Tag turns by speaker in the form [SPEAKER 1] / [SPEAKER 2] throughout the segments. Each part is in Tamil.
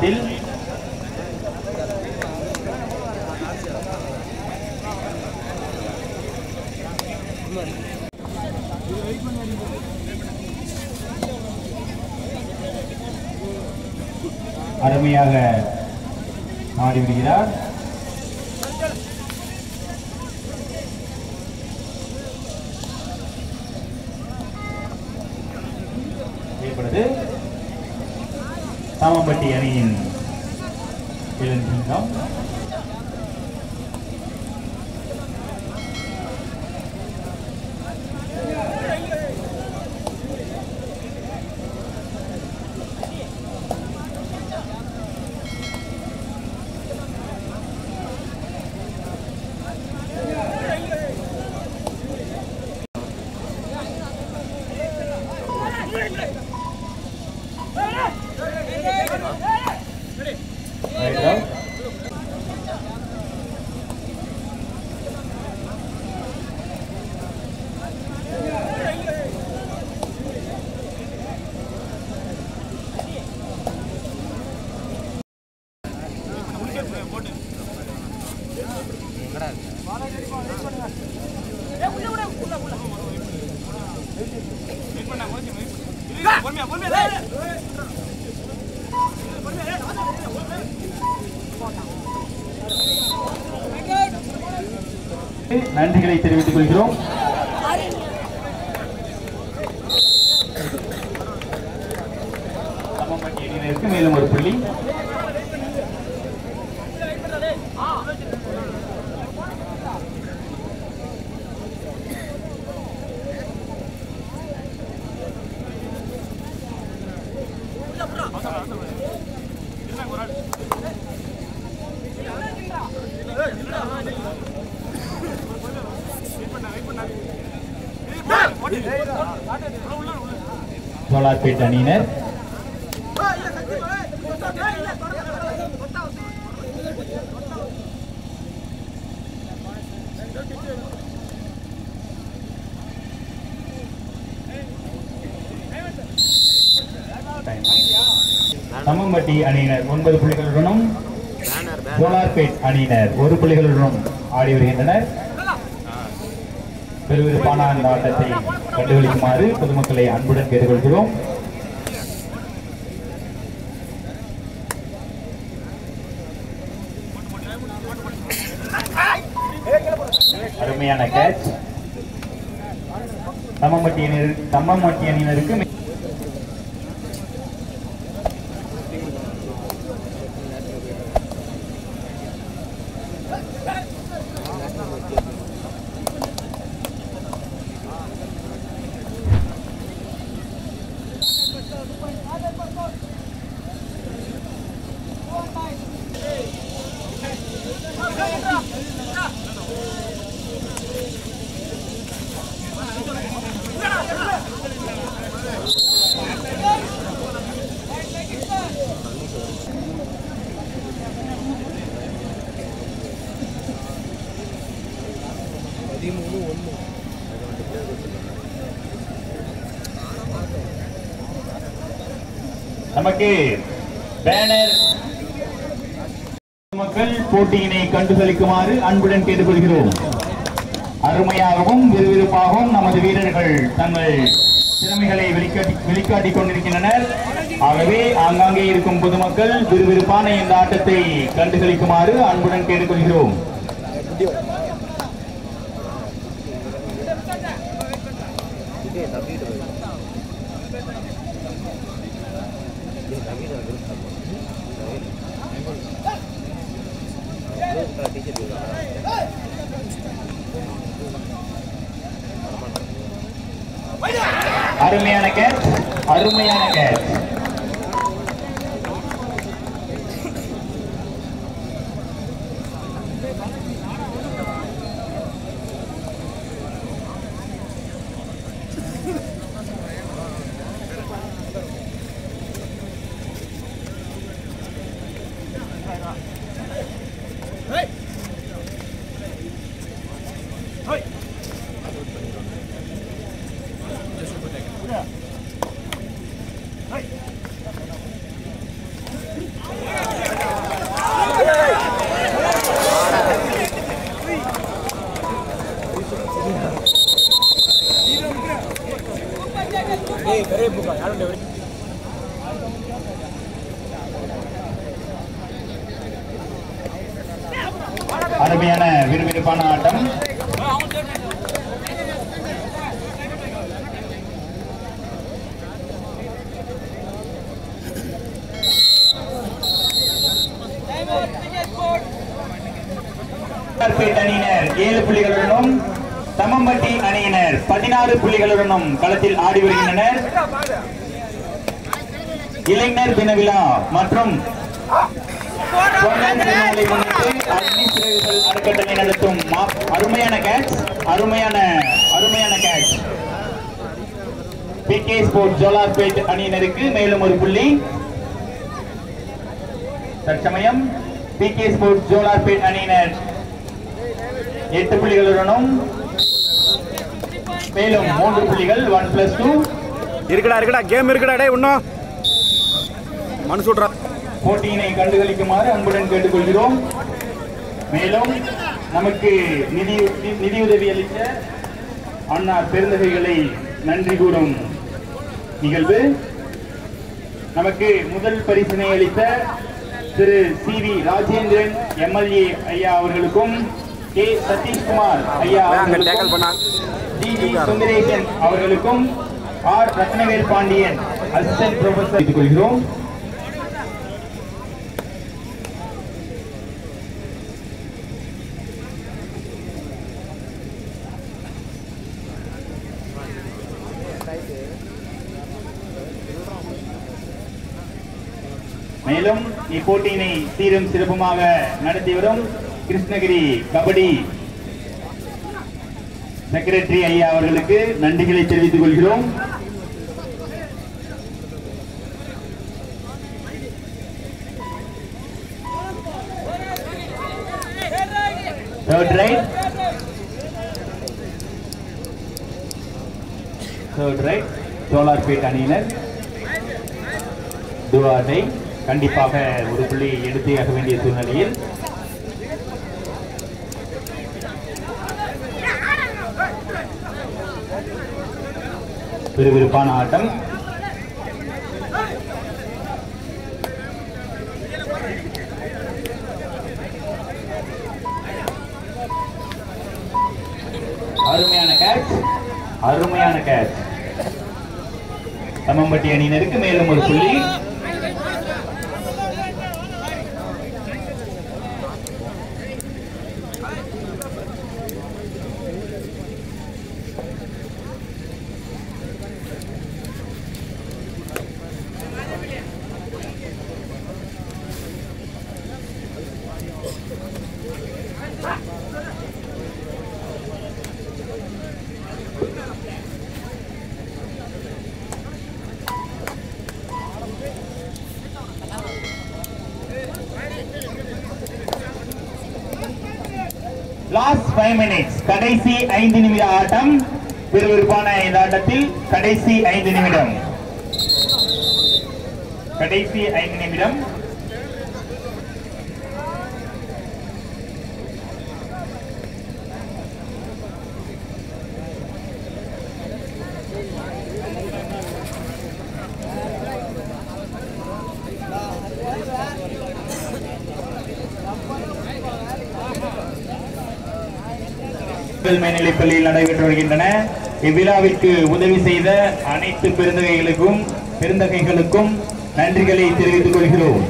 [SPEAKER 1] நேரத்தில் அருமையாக மாறிவிடுகிறார் சாமம்பட்டி அணியின் இளஞ்சிங்கம் Right நன்றிகளை தெரிவித்துக் கொள்கிறோம். சோலார்பேட் அணியினர் சமம்பட்டி அணியினர் ஒன்பது புள்ளிகளுடனும் சோலார்பேட் அணியினர் ஒரு புள்ளிகளுடனும் ஆடி வருகின்றனர். விறுவிறுப்பான அந்த ஆட்டத்தை கண்டுகளிக்குமாறு பொதுமக்களை அன்புடன் கேட்டுக்கொள்கிறோம். அருமையான கேட்ச் தம்மம்பட்டி அணியினருக்கு தம்மம்பட்டி அணியினருக்கு மே- நமக்கு பேனர் மக்கள் போட்டியினை கண்டுகளிக்குமாறு அன்புடன் கேட்டுக்கொள்கிறோம். அருமையாகவும் விறுவிறுப்பாகவும் நமது வீரர்கள் தங்கள் திறமைகளை வெளிக்காட்டி வெளிக்காட்டிக் கொண்டிருக்கின்றனர். ஆகவே ஆங்காங்கே இருக்கும் பொதுமக்கள் விறுவிறுப்பான இந்த ஆட்டத்தை கண்டுகளிக்குமாறு அன்புடன் கேட்டுக்கொள்கிறோம். அருமையான கேட்ச். அருமையான கேட்ச் அருமையான விறுவிறுப்பான ஆட்டம் கார்பேட் அணியினர் ஏழு புள்ளிகளுடனும் தமம்பட்டி அணியினர் பதினாறு புள்ளிகளுடனும் களத்தில் ஆடி வருகின்றனர். இளைஞர் தின விழா மற்றும் அறக்கட்டளை நடத்தும் அருமையான கேட்ச் அருமையான அருமையான catch P K sport Jolarpet அணியினருக்கு மேலும் ஒரு புள்ளி. தற்சமயம் பி கே ஸ்போர்ட் ஜோலார்பேட் அணியினர் எட்டு புள்ளிகளுடனும் மேலும் மூன்று புள்ளிகள் ஒன் பிளஸ் டூ
[SPEAKER 2] இருக்குடா இருக்குடா கேம் இருக்குடா டேய் இன்னும் மனசு விட்றா
[SPEAKER 1] போட்டியினை கண்டுகளிக்குமாறு அன்புடன் கேட்டுக்கொள்கிறோம். மேலும் நமக்கு நிதி நிதியுதவி அளித்த அண்ணா பெருந்தகைகளை நன்றி கூறும் நிகழ்வு. நமக்கு முதல் பரிசினை அளித்த Thiru C V Rajendran MLA ஐயா அவர்களுக்கும் கே சதீஷ்குமார் ஐயா டி சுந்தரேசன் அவர்களுக்கும் R Rathnavel Pandian assistant professor கொள்கிறோம் மேலும் இப்போட்டியினை சீரும் சிறப்புமாக நடத்தி வரும் கிருஷ்ணகிரி கபடி செக்ரட்டரி ஐயா அவர்களுக்கு நன்றிகளை தெரிவித்துக் கொள்கிறோம். தேர்ட் ரைட் அணியினர். துவாட்டை கண்டிப்பாக ஒரு புள்ளி ஆக வேண்டிய சூழ்நிலையில் விறுவிறுப்பான ஆட்டம். அருமையான கேட்ச் அருமையான கேட்ச் தம்மம்பட்டி அணியினருக்கு மேலும் ஒரு புள்ளி. லாஸ்ட் ஃபைவ் மினிட்ஸ் கடைசி ஐந்து நிமிட ஆட்டம். விறுவிறுப்பான இந்த ஆட்டத்தில் கடைசி ஐந்து நிமிடம். கடைசி ஐந்து நிமிடம். முதல் மேல்நிலைப் பள்ளியில் நடைபெற்று வருகின்றன. இவ்விழாவிற்கு உதவி செய்த அனைத்து பெருந்தகைகளுக்கும் பெருந்தகைகளுக்கும் நன்றிகளை தெரிவித்துக் கொள்கிறோம்.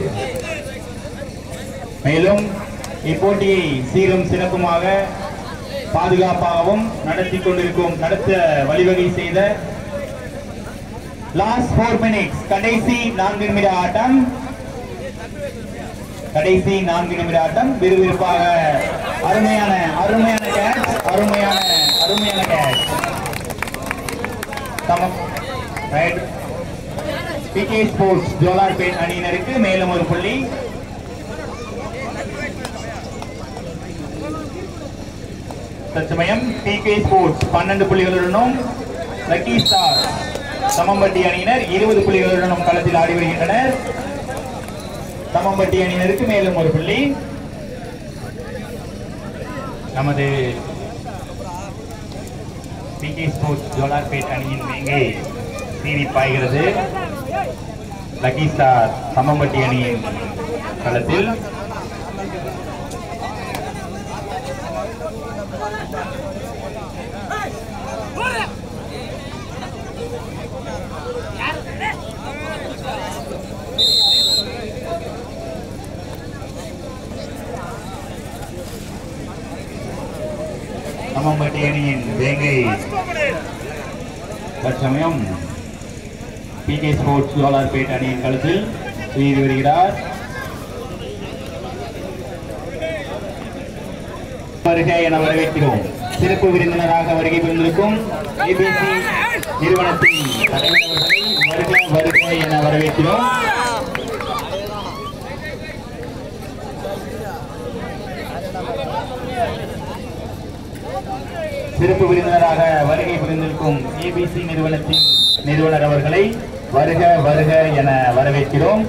[SPEAKER 1] மேலும் இப்போட்டியை சீரும் சிறப்புமாக பாதுகாப்பாகவும் நடத்தி கொண்டிருக்கும் நடத்த வழிவகை செய்த லாஸ்ட் போர் மினிட்ஸ் கடைசி நான்கு நிமிட ஆட்டம். கடைசி நான்கு நிமிட ஆட்டம் விறுவிறுப்பாக. அருமையான அருமையான கேட்ச் அருமையான அருமையான கேட்ச் சமம் ரைட் பிகே ஸ்போர்ட்ஸ் ஜோலார்பேட் அணியினருக்கு மேலும் ஒரு புள்ளி. தற்சமயம் பிகே ஸ்போர்ட்ஸ் பன்னெண்டு புள்ளிகளுடனும் லக்கி ஸ்டார் சமம்பட்டி அணியினர் இருபது புள்ளிகளுடனும் களத்தில் ஆடி வருகின்றனர். சமம்பட்டி அணியினருக்கு மேலும் ஒரு புள்ளி. நமது பிகே ஸ்போர்ட்ஸ் ஜோலார்பேட் அணியின் மேங்கே சீறி பாய்கிறது. லக்கி ஸ்டார் சமம்பட்டி அணியின் களத்தில் சமம்பட்டி அணியின் வேங்கை. தற்சமயம் பிகே ஸ்போர்ட்ஸ் ஜோலார்பேட் அணியின் கழுத்தில் செய்து வருகிறார். வருக என வரவேற்கிறோம். சிறப்பு விருந்தினராக வருகை புரிந்திருக்கும் ஏபிசி நிறுவனத்தின் தலைவர்களை அவர்களை வருக வருக என வரவேற்கிறோம். சிறப்பு விருந்தினராக வருகை புரிந்திருக்கும் ஏபிசி நிறுவனத்தின் நிறுவனர் அவர்களை வருக வருக என வரவேற்கிறோம்.